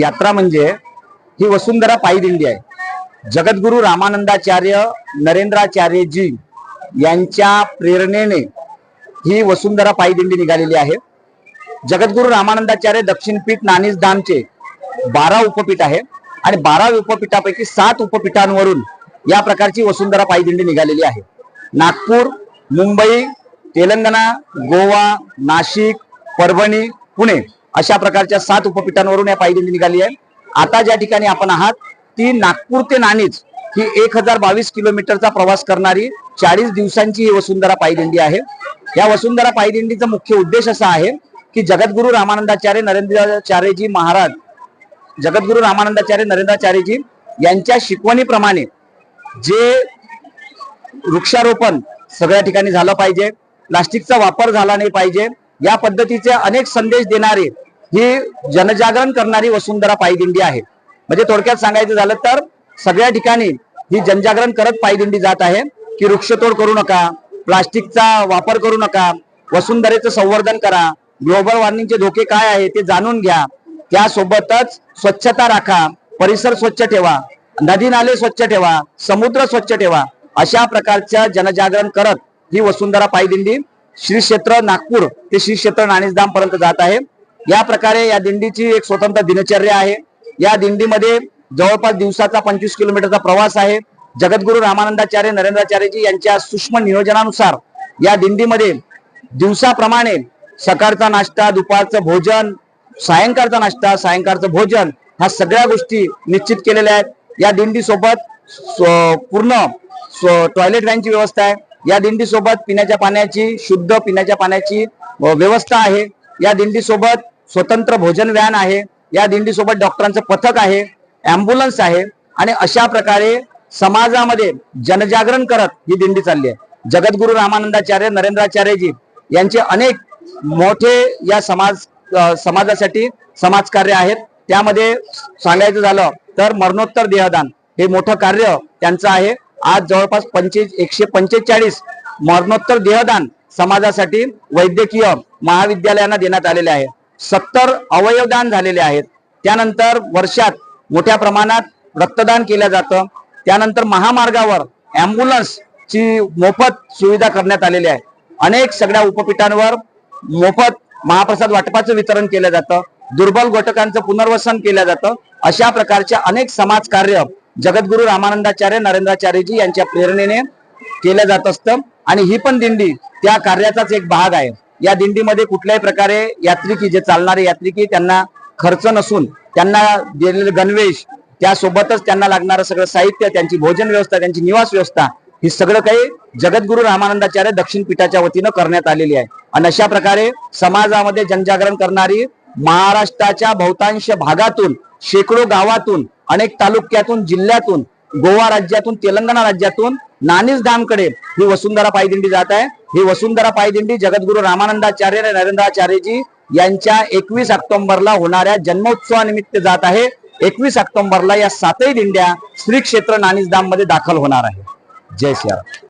यात्रा म्हणजे ही वसुंधरा पायी दिंडी आहे. जगद्गुरु रामानंदाचार्य नरेंद्राचार्यजी यांच्या प्रेरणेने ही वसुंधरा पायी दिंडी निघालेली आहे. जगद्गुरु रामानंदाचार्य दक्षिणपीठ नानीज धामचे बारा उपपीठ आहे आणि बारा उपपीठापैकी सात उपपीठांवरून या प्रकारची वसुंधरा पायी दिंडी निघालेली आहे. नागपूर मुंबई तेलंगणा गोवा नाशिक परभणी पुणे अशा प्रकारच्या सात उपपीठांवरून या पायी निघाली आहे. आता ज्या ठिकाणी आपण आहात ती नागपूर ते नाणीच ही एक हजार बावीस किलोमीटरचा प्रवास करणारी चाळीस दिवसांची ही वसुंधरा पायदिंडी आहे. या वसुंधरा पायदिंडीचा मुख्य उद्देश असा आहे की जगद्गुरु रामानंदाचार्य नरेंद्राचार्यजी महाराज जगद्गुरु रामानंदाचार्य नरेंद्राचार्यजी यांच्या शिकवणीप्रमाणे जे वृक्षारोपण सगळ्या ठिकाणी झालं पाहिजे प्लास्टिकचा वापर झाला नाही पाहिजे या पद्धतीचे अनेक संदेश देणारे ही जनजागरण करणारी वसुंधरा पायदिंडी आहे. म्हणजे थोडक्यात सांगायचं झालं तर सगळ्या ठिकाणी ही जनजागरण करत पायदिंडी जात आहे की वृक्षतोड करू नका प्लास्टिकचा वापर करू नका वसुंधरेचं संवर्धन करा ग्लोबल वॉर्मिंगचे धोके काय आहे ते जाणून घ्या. त्यासोबतच स्वच्छता राखा परिसर स्वच्छ ठेवा नदी नाले स्वच्छ ठेवा समुद्र स्वच्छ ठेवा अशा प्रकारच्या जनजागरण करत ही वसुंधरा पायदिंडी श्री क्षेत्र नागपूर ते श्री क्षेत्र नाणेसधाम पर्यंत जात आहे. या प्रकारे या दिंडीची एक स्वतंत्र दिनचर्या आहे. या दिंडीमध्ये जवळपास दिवसाचा पंचवीस किलोमीटरचा प्रवास आहे. जगद्गुरु रामानंदाचार्य नरेंद्राचार्यजी यांच्या सूक्ष्म नियोजनानुसार या दिंडीमध्ये दिवसाप्रमाणे सकाळचा नाश्ता दुपारचं भोजन सायंकाळचा नाश्ता सायंकाळचं भोजन ह्या सगळ्या गोष्टी निश्चित केलेल्या आहेत. या दिंडीसोबत पूर्ण टॉयलेट व्हॅनची व्यवस्था आहे. या दिंडीसोबत पिण्याच्या पाण्याची शुद्ध पिण्याच्या पाण्याची व्यवस्था आहे. या दिंडीसोबत स्वतंत्र भोजन व्हॅन आहे या दिंडीसोबत डॉक्टरांचं पथक आहे ॲम्ब्युलन्स आहे आणि अशा प्रकारे समाजामध्ये जनजागरण करत ही दिंडी चालली आहे. जगद्गुरु रामानंदाचार्य नरेंद्राचार्यजी यांचे अनेक मोठे या समाज समाजासाठी समाजकार्य आहेत. त्यामध्ये सांगायचं झालं तर मरणोत्तर देहदान हे मोठं कार्य त्यांचं आहे. आज जवळपास पंचे एकशे पंचेचाळीस मरणोत्तर देहदान समाजासाठी वैद्यकीय महाविद्यालयांना देण्यात आलेले आहे. सत्तर अवयवदान झालेले आहेत. त्यानंतर वर्षात मोठ्या प्रमाणात रक्तदान केलं जातं. त्यानंतर महामार्गावर ॲम्ब्युलन्सची मोफत सुविधा करण्यात आलेली आहे. अनेक सगळ्या उपपीठांवर मोफत महाप्रसाद वाटपाचं वितरण केलं जातं. दुर्बल घटकांचं पुनर्वसन केलं जातं. अशा प्रकारच्या अनेक समाज कार्य जगद्गुरु रामानंदाचार्य नरेंद्राचार्यजी यांच्या प्रेरणेने केलं जात असतं. आणि ही पण दिंडी त्या कार्याचाच एक भाग आहे. या दिंडीमध्ये कुठल्याही प्रकारे यात्रिकी जे चालणारे यात्रिकी त्यांना खर्च नसून त्यांना दिलेले गणवेश त्यासोबतच त्यांना लागणारं सगळं साहित्य त्यांची भोजन व्यवस्था त्यांची निवास व्यवस्था ही सगळं काही जगद्गुरु रामानंदाचार्य दक्षिण पीठाच्या वतीनं करण्यात आलेली आहे. आणि अशा प्रकारे समाजामध्ये जनजागरण करणारी महाराष्ट्राच्या बहुतांश भागातून शेकडो गावातून अनेक तालुक्यातून जिल्ह्यातून गोवा राज्यातून तेलंगणा राज्यातून नानीस धामकडे. ही वसुंधरा पायदिंडी जात आहे. ही वसुंधरा पायदिंडी जगद्गुरु रामानंदाचार्य आणि नरेंद्राचार्यजी यांच्या एकवीस ऑक्टोबरला होणाऱ्या जन्मोत्सवानिमित्त जात आहे. एकवीस ऑक्टोबरला या सातही दिंड्या श्री क्षेत्र नानीज धाममध्ये दाखल होणार आहे. जय श्री राम